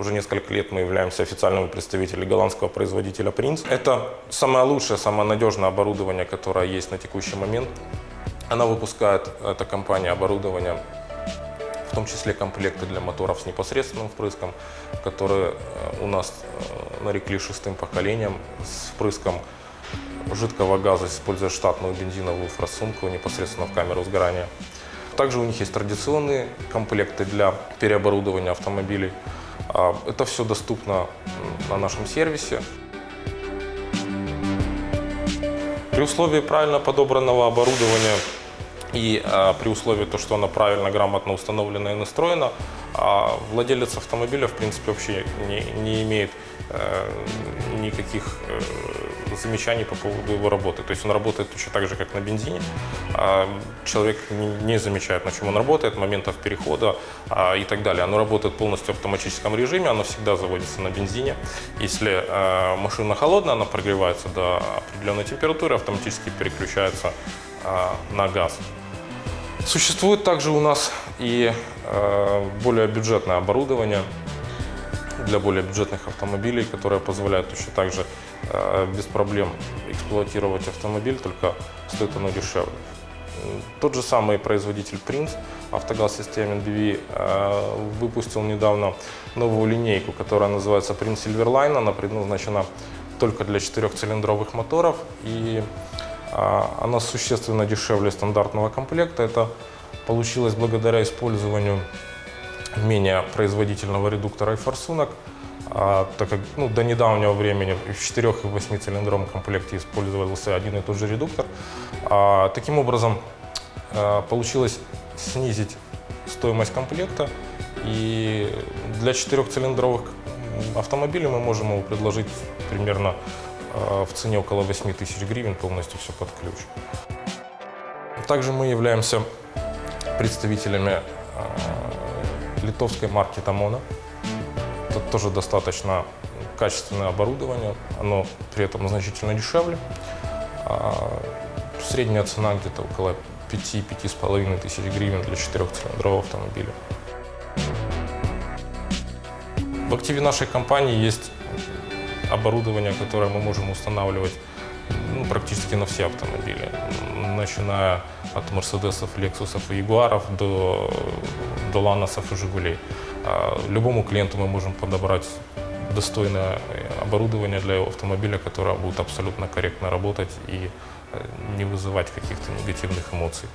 Уже несколько лет мы являемся официальными представителями голландского производителя Prince. Это самое лучшее, самое надежное оборудование, которое есть на текущий момент. Она выпускает, эта компания, оборудование в том числе комплекты для моторов с непосредственным впрыском, которые э, у нас э, нарекли шестым поколением с впрыском жидкого газа, используя штатную бензиновую форсунку непосредственно в камеру сгорания. Также у них есть традиционные комплекты для переоборудования автомобилей. А, Это все доступно на нашем сервисе. При условии правильно подобранного оборудования и а, при условии то, что оно правильно, грамотно установлено и настроено, а, владелец автомобиля, в принципе, вообще не, не имеет э, никаких э, замечаний по поводу его работы. То есть он работает точно так же, как на бензине. А, Человек не, не замечает, на чем он работает, моментов перехода а, и так далее. Оно работает полностью в автоматическом режиме, оно всегда заводится на бензине. Если э, машина холодная, она прогревается до определенной температуры, автоматически переключается на газ. Существует также у нас и э, более бюджетное оборудование для более бюджетных автомобилей, которое позволяет точно так же э, без проблем эксплуатировать автомобиль, только стоит оно дешевле. Тот же самый производитель Prince, Автогаз систем NBV, выпустил недавно новую линейку, которая называется Prince Silverline. Она предназначена только для четырехцилиндровых моторов и а, она существенно дешевле стандартного комплекта. Это получилось благодаря использованию менее производительного редуктора и форсунок, а, так как ну, до недавнего времени в 4 и 8 цилиндровом комплекте использовался один и тот же редуктор. А, таким образом, а, получилось снизить стоимость комплекта, и для четырехцилиндровых м, автомобилей мы можем его предложить примерно в цене около 8 тысяч гривен, полностью все под ключ. Также мы являемся представителями э, литовской марки Тамона. Это тоже достаточно качественное оборудование, оно при этом значительно дешевле. А Средняя цена где-то около 5-5,5 тысяч гривен для четырехцилиндрового автомобиля. В активе нашей компании есть оборудование, которое мы можем устанавливать ну, практически на все автомобили, начиная от Мерседесов, Лексусов и Ягуаров до, до Ланосов и Жигулей. А Любому клиенту мы можем подобрать достойное оборудование для его автомобиля, которое будет абсолютно корректно работать и э, не вызывать каких-то негативных эмоций.